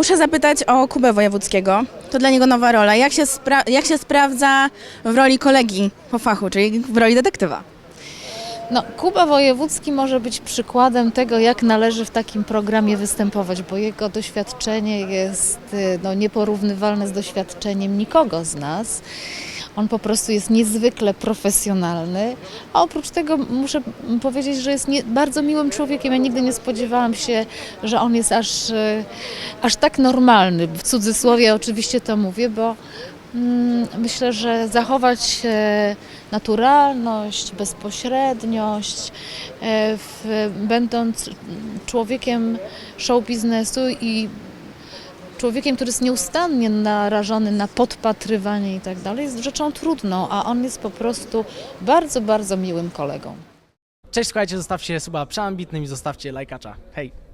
muszę zapytać o Kubę Wojewódzkiego. To dla niego nowa rola. Jak się, jak się sprawdza w roli kolegi po fachu, czyli w roli detektywa? No, Kuba Wojewódzki może być przykładem tego, jak należy w takim programie występować, bo jego doświadczenie jest y, no, nieporównywalne z doświadczeniem nikogo z nas. On po prostu jest niezwykle profesjonalny, a oprócz tego muszę powiedzieć, że jest nie, bardzo miłym człowiekiem. Ja nigdy nie spodziewałam się, że on jest aż, y, aż tak normalny. W cudzysłowie oczywiście to mówię, bo mm, myślę, że zachować e, naturalność, bezpośredniość, e, w, będąc człowiekiem show biznesu i człowiekiem, który jest nieustannie narażony na podpatrywanie i tak dalej, jest rzeczą trudną, a on jest po prostu bardzo, bardzo miłym kolegą. Cześć, słuchajcie, zostawcie suba przeambitnym i zostawcie lajkacza. Hej!